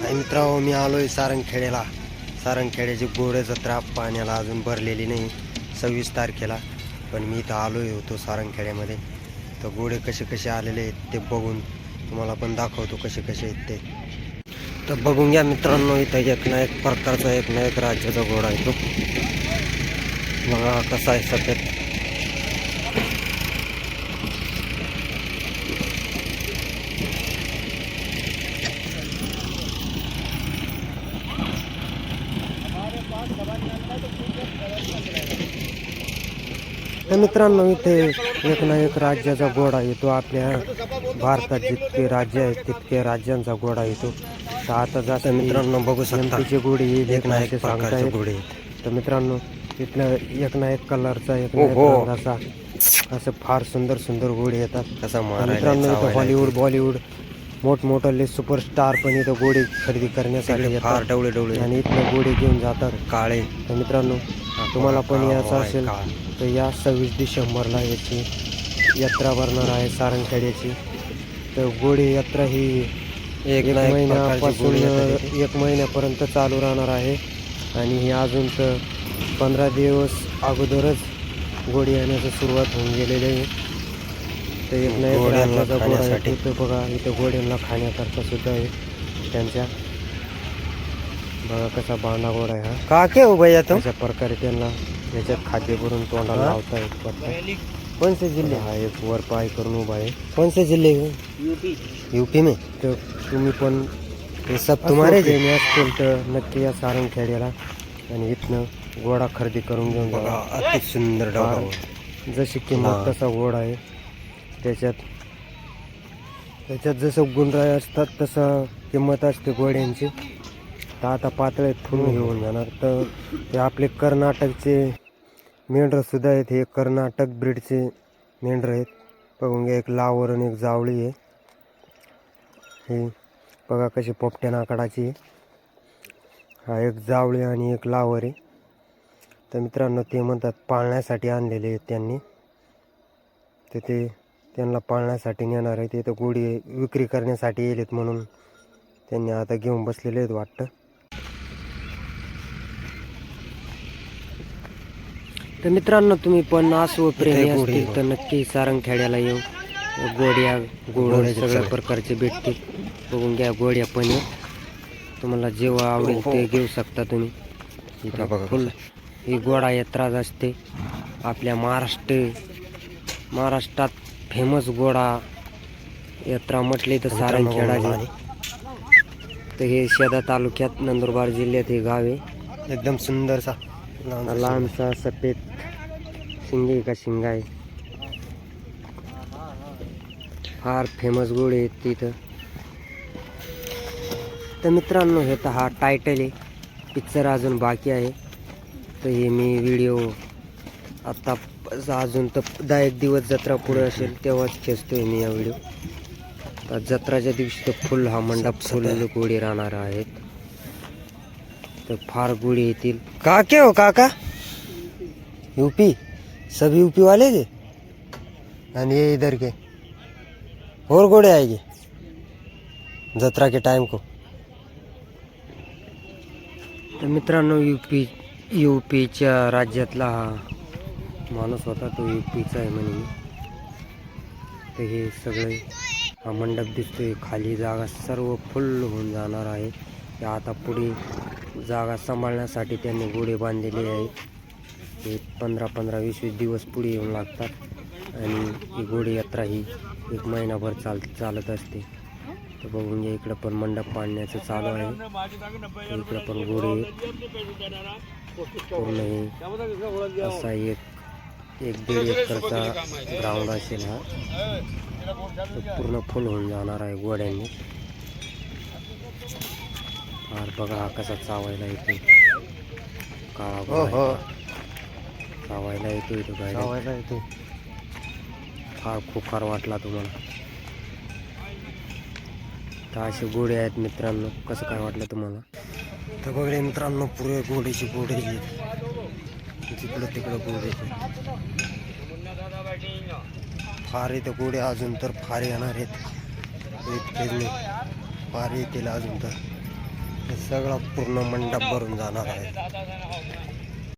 आणि मित्रांनो मी आलोय सारंगखेड्याला सारंगखेड्याची गोड जत्रा पाण्याला अजून भरलेली नाही सव्वीस तारखेला. पण मी इथं आलोय होतो सारंगखेड्यामध्ये तर गोडे कसे कसे आलेले आहेत ते बघून तुम्हाला पण दाखवतो कसे कसे आहेत ते. तर बघून घ्या मित्रांनो इथं एक ना एक प्रकारचा एक ना एक राज्याचा घोडा आहे तो. बघा कसा आहे सफेद तर मित्रांनो इथे एक ना एक राज्याचा घोडा येतो. आपल्या भारतात जितके राज्य आहेत तितके राज्यांचा घोडा येतो. तर आता जास्त मित्रांनो बघू शकता येईल एक ना एक प्रकारचे घोडे तर मित्रांनो तिथलं एक ना एक कलरचा एक ना एक रंगाचा असं फार सुंदर सुंदर घोडे येतात. मित्रांनो इथं हॉलिवूड बॉलिवूड मोठमोठाले सुपरस्टार पण इथं घोडे खरेदी करण्यासाठी फार येतात. डवळे डवळे. आणि इथनं घोडे घेऊन जातात. काळे. तर मित्रांनो तुम्हाला पण यायचं असेल. तर या सव्वीस डिसेंबरला याची यात्रा भरणार आहे सारंगखेड्याची तर गोडी यात्रा ही एक महिन्यापासून. एक महिन्यापर्यंत चालू राहणार आहे आणि ही अजून तर पंधरा दिवस अगोदरच गोडी येण्याची सुरुवात होऊन गेलेली आहे तर एक ना एक घोड्यांना राज्याचा घोडा आहे खाण्यासाठी. तिथं बघा इथं घोड्यांना खाण्याकरता सुद्धा आहे त्यांच्या बघा कसा बांधा घोडा आहे हा. का के हो भैया तुम अशा प्रकारे त्यांना याच्यात खाद्य भरून तोंडाला हा? लावता येत पडतं कौन से जिले हा एक वर पाय करून उभा आहे. कौन से जिले यूपी में? तर तुम्ही पण ये सब तुम्हारे जे? प्रेमी असतील तर नक्की या सारंगखेड्याला आणि इथनं घोडा खरेदी करून घेऊन बघा जा अति सुंदर फार जशी किंमत हा. तसा घोडा आहे. त्याच्यात त्याच्यात जसं गुणराय असतात तसं किंमत असते घोड्यांची तर आता पातळीत फुल घेऊन जाणार. तर ते आपले कर्नाटकचे मेंढरसुद्धा आहेत. हे कर्नाटक ब्रीडचे मेंढर आहेत. बघून घ्या एक लावर आणि एक जावळी आहे. हे बघा कशी पोपट्या नाकडाची आहे. हा एक जावळी आणि एक लावर आहे. तर मित्रांनो ते म्हणतात पाळण्यासाठी आणलेले आहेत त्यांनी. तर ते त्यांना पाळण्यासाठी नेणार आहे ते तर गोडी विक्री करण्यासाठी येलेत म्हणून त्यांनी आता घेऊन बसलेले आहेत वाटतं. तर मित्रांनो तुम्ही पण असो प्रेमी असतील तर नक्की सारंगखेड्याला येऊ. गोड्या गोड सगळ्या सगळे. प्रकारचे भेटतील. बघून घ्या गोड्या पण. तुम्हाला जेव्हा आवडेल हो. ते घेऊ शकता तुम्ही. फुल ही गोडा यात्राच असते. आपल्या महाराष्ट्र महाराष्ट्रात फेमस गोडा यात्रा म्हटली तर सारंगखेडाची तर हे शेदा तालुक्यात नंदुरबार जिल्ह्यात हे गाव आहे. एकदम सुंदर सा लहानसा लांबसा सफेद शिंगे का शिंगा आहे फार फेमस गोड आहेत तिथं. तर मित्रांनो हे तर हा टायटल आहे. पिक्चर अजून बाकी आहे. तर हे मी व्हिडिओ आत्ता अजून तर दहा एक दिवस जत्रा पुढे असेल तेव्हाच खेचतोय मी हा व्हिडिओ तर जत्राच्या दिवशी तर फुल हा मंडप फुल गोडी राहणार आहेत. तर फार गोडी येतील. का के हो काका? यूपी? सब यूपी वाले के? और ये इधर के। और घोड़े आएंगे? जत्रा के टाइम को। तर मित्रांनो यूपी यूपीच्या राज्यातला हा माणूस होता तो यूपीचा आहे म्हणे तर हे सगळे हा मंडप दिसतोय खाली जागा सर्व फुल होऊन जाणार आहे. आता पुढे जागा सांभाळण्यासाठी त्यांनी गोडे बांधलेले आहेत. हे पंधरा पंधरा वीस वीस दिवस पुढे येऊन लागतात. आणि ही घोडीयात्रा ही एक महिनाभर चाल चालत असते. तर बघून घ्या इकडं पण मंडप पाडण्याचं चालू आहे. इकडं पण घोडे पूर्ण हे असा एक एक दीड एकरचा ग्राउंड असेल हा. तो पूर्ण फुल होऊन जाणार आहे घोड्यांनी. फार बघा हा कसा चावायला येते काळा हो. हा. चावायला येतो इथं गाडी लावायला येतो फार वाटला तुम्हाला. तर असे गोडे आहेत मित्रांनो. कसं काय वाटलं तुम्हाला? तर बघले मित्रांनो पुरे गोडीची गोडे तिकडं तिकडं गोडीचे फार इथं गोडे अजून तर फार येणार आहेत. फार येतील अजून तर. सगळा पूर्ण मंडप भरून जाणार आहे